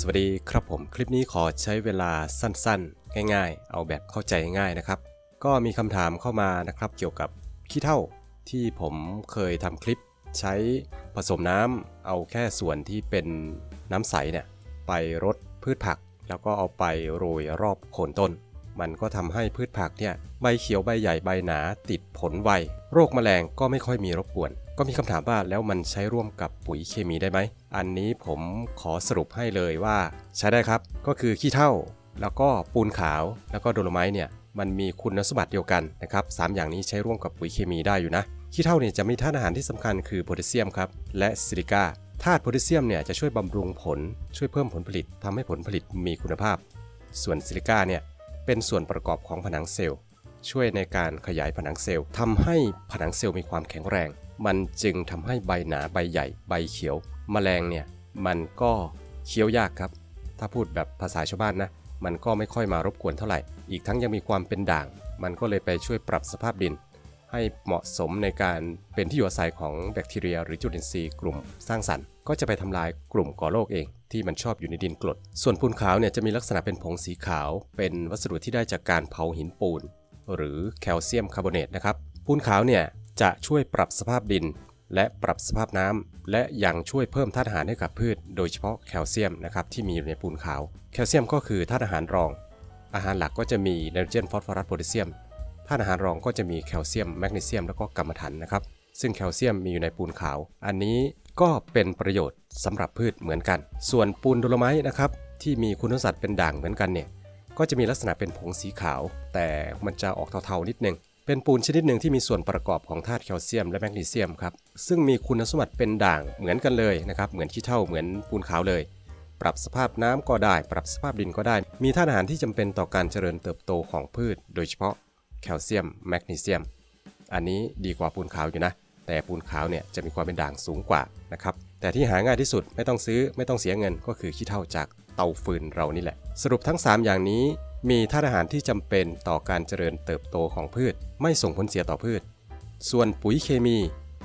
สวัสดีครับผมคลิปนี้ขอใช้เวลาสั้นๆ ง่ายๆ เอาแบบเข้าใจง่ายนะครับ ก็มีคำถามเข้ามานะครับเกี่ยวกับขี้เถ้าที่ผมเคยทำคลิปใช้ผสมน้ำเอาแค่ส่วนที่เป็นน้ำใสเนี่ยไปรดพืชผัก แล้วก็เอาไปโรยรอบโคนต้น มันก็ทำให้พืชผักเนี่ยใบเขียวใบใหญ่ใบหนาติดผลไว โรคแมลงก็ไม่ค่อยมีรบกวน ก็มีคำถามว่าแล้วมันใช้ร่วมกับปุ๋ยเคมีได้ไหม อันนี้ผมขอสรุปให้เลยว่าใช้ได้ครับ ก็คือขี้เถ้า แล้วก็ปูนขาว แล้วก็โดโลไมต์เนี่ยมันมีคุณสมบัติเดียวกันนะครับสามอย่างนี้ใช้ร่วมกับปุ๋ยเคมีได้อยู่นะ ขี้เถ้าเนี่ยจะมีธาตุอาหารที่สำคัญคือโพแทสเซียมครับ และซิลิก้าธาตุโพแทสเซียมเนี่ยจะช่วยบำรุงผล ช่วยเพิ่มผลผลิตทำให้ผลผลิตมีคุณภาพ ส่วนซิลิก้าเนี่ย เป็นส่วนประกอบของผนังเซลล์ ช่วยในการขยายผนังเซลล์ทำให้ผนังเซลล์มีความแข็งแรง มันจึงทำให้ใบหนาใบใหญ่ใบเขียวแมลงเนี่ยมันก็เคี้ยวยากครับ ถ้าพูดแบบภาษาชาวบ้านนะมันก็ไม่ค่อยมารบกวนเท่าไหร่ อีกทั้งยังมีความเป็นด่าง มันก็เลยไปช่วยปรับสภาพดิน ให้เหมาะสมในการเป็นที่อยู่อาศัยของแบคทีเรีย หรือจุลินทรีย์กลุ่มสร้างสรรค์ ก็จะไปทำลายกลุ่มก่อโรคเองที่มันชอบอยู่ในดินกรด ส่วนปูนขาวเนี่ยจะมีลักษณะเป็นผงสีขาว เป็นวัสดุที่ได้จากการเผาหินปูน หรือแคลเซียมคาร์บอเนตนะครับ ปูนขาวเนี่ยจะช่วยปรับสภาพดิน และปรับสภาพน้ำและยังช่วยเพิ่มธาตุอาหารให้กับพืช โดยเฉพาะแคลเซียมนะครับที่มีอยู่ในปูนขาว แคลเซียมก็คือธาตุอาหารรอง อาหารหลักก็จะมีไนโตรเจนฟอสฟอรัสโพแทสเซียม ธาตุอาหารรองก็จะมีแคลเซียมแมกนีเซียมแล้วก็กัมมันถันนะครับ ซึ่งแคลเซียมมีอยู่ในปูนขาว อันนี้ก็เป็นประโยชน์สำหรับพืชเหมือนกัน ส่วนปูนดลไมต์นะครับที่มีคุณสมบัติเป็นด่างเหมือนกันเนี่ยก็จะมีลักษณะเป็นผงสีขาว แต่มันจะออกเทาๆนิดนึงเป็นปูนชนิดหนึ่งที่มีส่วนประกอบของธาตุแคลเซียมและแมกนีเซียมครับซึ่งมีคุณสมบัติเป็นด่างเหมือนกันเลยนะครับเหมือนขี้เถ้าเหมือนปูนขาวเลย ปรับสภาพน้ำก็ได้ ปรับสภาพดินก็ได้ มีธาตุอาหารที่จำเป็นต่อการเจริญเติบโตของพืช โดยเฉพาะ แคลเซียมแมกนีเซียม อันนี้ดีกว่าปูนขาวอยู่นะ แต่ปูนขาวเนี่ยจะมีความเป็นด่างสูงกว่านะครับ แต่ที่หาง่ายที่สุดไม่ต้องซื้อไม่ต้องเสียเงินก็คือขี้เถ้าจากเตาฟืนเรานี่แหละ สรุปทั้ง 3 อย่างนี้ มีธาตุอาหารที่จำเป็นต่อการเจริญเติบโตของพืช ไม่ส่งผลเสียต่อพืช ส่วนปุ๋ยเคมี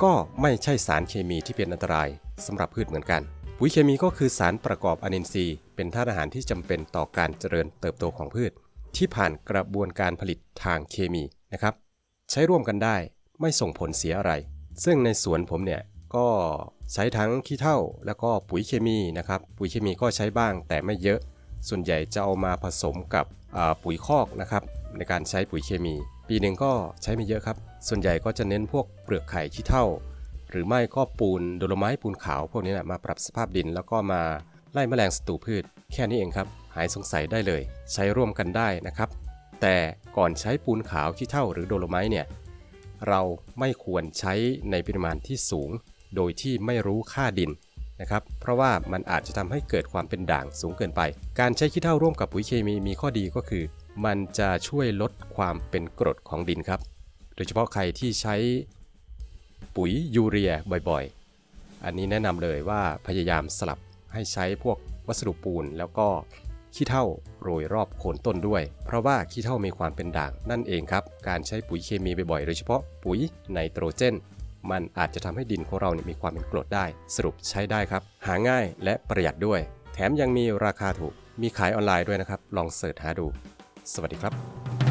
ก็ไม่ใช่สารเคมีที่เป็นอันตรายสำหรับพืชเหมือนกัน ปุ๋ยเคมีก็คือสารประกอบอนินทรีย์ เป็นธาตุอาหารที่จำเป็นต่อการเจริญเติบโตของพืช ที่ผ่านกระบวนการผลิตทางเคมีนะครับ ใช้ร่วมกันได้ไม่ส่งผลเสียอะไร ซึ่งในสวนผมเนี่ยก็ใช้ทั้งขี้เถ้าแล้วก็ปุ๋ยเคมีนะครับ ปุ๋ยเคมีก็ใช้บ้างแต่ไม่เยอะ ส่วนใหญ่จะเอามาผสมกับปุ๋ยคอกนะครับในการใช้ปุ๋ยเคมี ปีหนึ่งก็ใช้ไม่เยอะครับ ส่วนใหญ่ก็จะเน้นพวกเปลือกไข่ขี้เถ้าหรือไม่ก็ปูนโดโลไม้ปูนขาวพวกนี้นะมาปรับสภาพดิน แล้วก็มาไล่แมลงศัตรูพืช แค่นี้เองครับ หายสงสัยได้เลย ใช้ร่วมกันได้นะครับ แต่ก่อนใช้ปูนขาวขี้เถ้าหรือโดโลไม้เนี่ยเราไม่ควรใช้ในปริมาณที่สูง โดยที่ไม่รู้ค่าดินนะครับ เพราะว่ามันอาจจะทำให้เกิดความเป็นด่างสูงเกินไป การใช้ขี้เถ้าร่วมกับปุ๋ยเคมีมีข้อดีก็คือ มันจะช่วยลดความเป็นกรดของดินครับ โดยเฉพาะใครที่ใช้ปุ๋ยยูเรียบ่อยๆ อันนี้แนะนำเลยว่าพยายามสลับให้ใช้พวกวัสดุปูนแล้วก็ ขี้เถ้าโรยรอบโคนต้นด้วย เพราะว่าขี้เถ้ามีความเป็นด่างนั่นเองครับ การใช้ปุ๋ยเคมีบ่อยๆโดยเฉพาะปุ๋ยไนโตรเจน มันอาจจะทำให้ดินของเราเนี่ยมีความเป็นกรดได้ สรุปใช้ได้ครับ หาง่ายและประหยัดด้วย แถมยังมีราคาถูก มีขายออนไลน์ด้วยนะครับ ลองเสิร์ชหาดู สวัสดีครับ